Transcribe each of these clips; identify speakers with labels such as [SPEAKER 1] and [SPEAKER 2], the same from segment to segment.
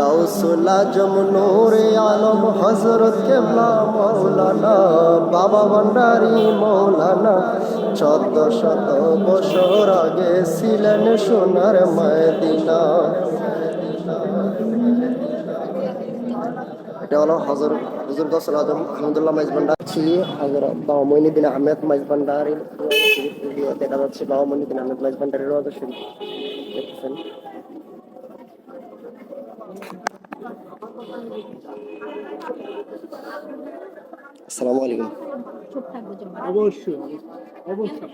[SPEAKER 1] গাউসুল আজম নূরে আলম হজরত কেবলা মৌলানা, বাবা ভান্ডারি মৌলানা। চোদ্দ শত বছর আগে ছিলেন সোনার মদিনা এটা হলো হজর হুজুর গসল আজম আহমদুল্লাহ মাইজ ভান্ডার। আছি হজরত বাবা আহমেদ দেখা যাচ্ছে বাবা আহমেদ আসসালামু আলাইকুম।
[SPEAKER 2] অবশ্যই অবশ্যই।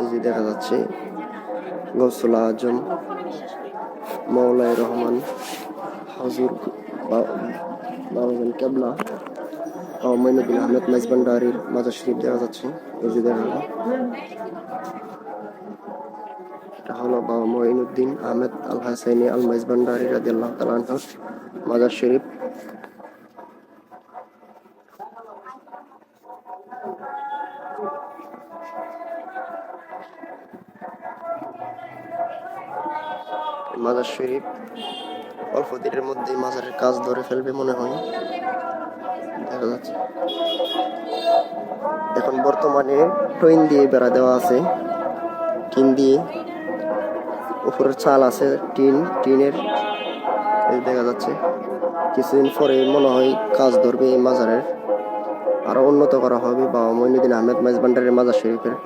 [SPEAKER 1] এই যে দেখা যাচ্ছে গৌসুল আজম মৌলাই রহমান হজুর বাবাজান কেবলা বাবা মইনুদ্দিন আহমেদ মাইজ ভান্ডারির মাজার শরীফ দেখা যাচ্ছে। এই যে দেখা এটা হলো বাবা মঈনুদ্দিন আহমেদ আল হাসাইনি আল মাইজ ভান্ডারি রাজি আল্লাহ তালাহ মাজার শরীফ। মাজার শরীফ অল্প দিনের মধ্যে মাজারের কাজ ধরে ফেলবে মনে হয়। দেখা যাচ্ছে। এখন বর্তমানে টইন দিয়ে বেড়া দেওয়া আছে, টিন দিয়ে। উপরের চাল আছে, টিন, টিনের, এই দেখা যাচ্ছে। কিছুদিন পরে মনে হয় কাজ ধরবে এই মাজারের। আরও উন্নত করা হবে বাবা মইনুদ্দিন আহমেদ মাইজ ভান্ডারের মাজার শরীফের।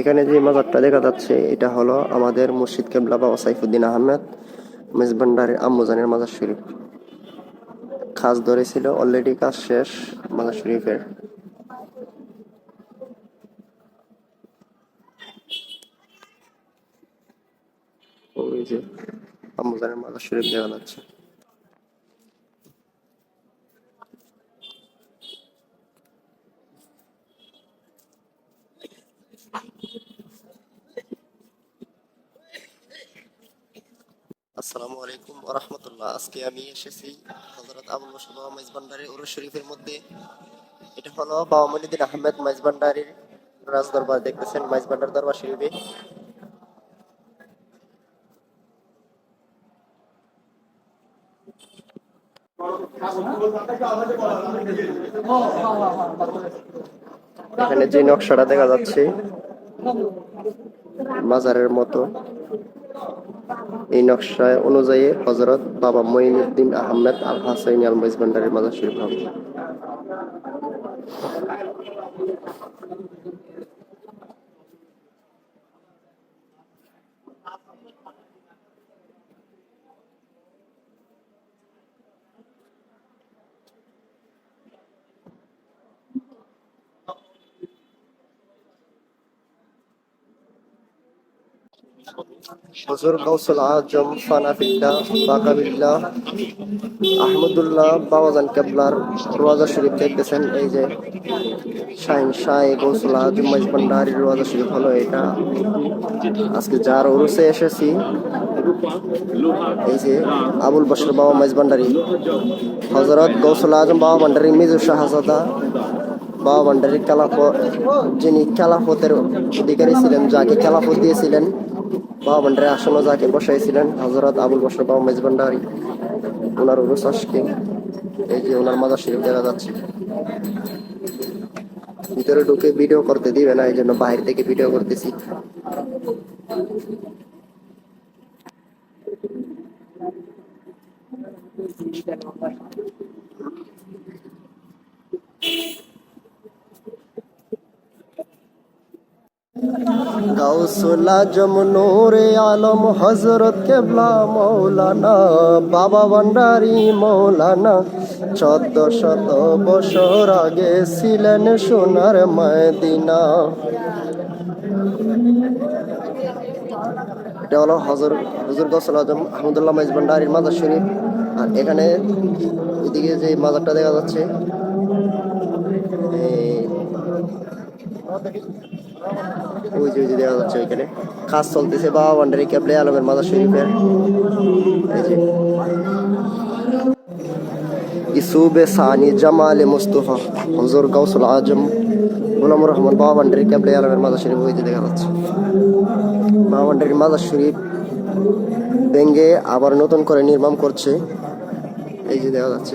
[SPEAKER 1] এখানে যে মাজারটা দেখা যাচ্ছে, এটা হলো আমাদের মুর্শিদ কেবলা বাবা সাইফুদ্দিন আহমেদ। মেজবান্ডারের আম্মুজানের মাজার শরীফ। কাজ ধরেছিল অলরেডি কাজ শেষ, মাজার শরীফের। আম্মুজানের মাজার শরীফ দেখা যাচ্ছে। আসসালামু আলাইকুম রহমতুল্লাহ আজকে আমি এসেছি হজরত আবুল বসর বাবা মাইজ ভান্ডারি উরুস শরীফের মধ্যে। এটা হলো বাবা মনিদ্দিন আহমেদ মাইজ ভান্ডারির রাজ দরবার। দেখতেছেন মাইজ ভান্ডার দরবার শরীফে। এখানে যে নকশাটা দেখা যাচ্ছে, মাজারের মতো। এই নকশায় অনুযায়ী হজরত বাবা মঈনুদ্দিন আহমেদ আল হাসাইন আল মাইজ ভান্ডারের মাজার শরীফ হবে। হজর গৌসুল আজম ফানাফিল্লাহ বাকাবিল্লাহ আহমদুল্লাহ বাবাজান কেবলার রোয়াজা শরীফ দেখতেছেন। এই যে শাহিন শাহ গৌসুল আজম মাইজ ভান্ডারির রোয়াজা শরীফ হলো এটা। আজকে যার উরুসে এসেছি, এই যে আবুল বসর বাবা মাইজ ভান্ডারি। হজরত গৌসুল আজম বাবা ভান্ডারি মিজু শাহজাদা বাবা ভান্ডারি খেলাফত, যিনি খেলাফতের অধিকারী ছিলেন, যাকে খেলাফত দিয়েছিলেন বাবা ভান্ডারি আসনে যাকে বসাইছিলেন হজরত আবুল বসর বাবা মেজ ভান্ডারি ওনার উরুস এই যে ওনার মাজার শরীফ দেখা যাচ্ছে। ভিতরে ঢুকে ভিডিও করতে দিবে না এই জন্য বাইরে থেকে ভিডিও করতেছি। গাউসুল আজম নূরে আলম হজরত কেবলা মৌলানা, বাবা ভান্ডারি মৌলানা। চোদ্দ শত বছর আগে ছিলেন সোনার মদিনা। এটা হলো হজর হজর গসল আজম আহমদুল্লাহ মাইজ ভান্ডারির মাজার শরীফ। আর এখানে এদিকে যে মাজারটা দেখা যাচ্ছে, এই ওই যে দেওয়া যাচ্ছে ওইখানে কাজ চলতেছে বা ওয়ান্ডারি ক্যাবলে আলমের মাদার শরীফের ইসুবে সানি জামাল মুস্তফা হজর গাউসুল আজম গোলামুর রহমান বাবা ভান্ডারি ক্যাবলে আলমের মাদা শরীফ ওই যে দেখা যাচ্ছে বাবা ভান্ডারির মাদা শরীফ ভেঙ্গে আবার নতুন করে নির্মাণ করছে এই যে দেখা যাচ্ছে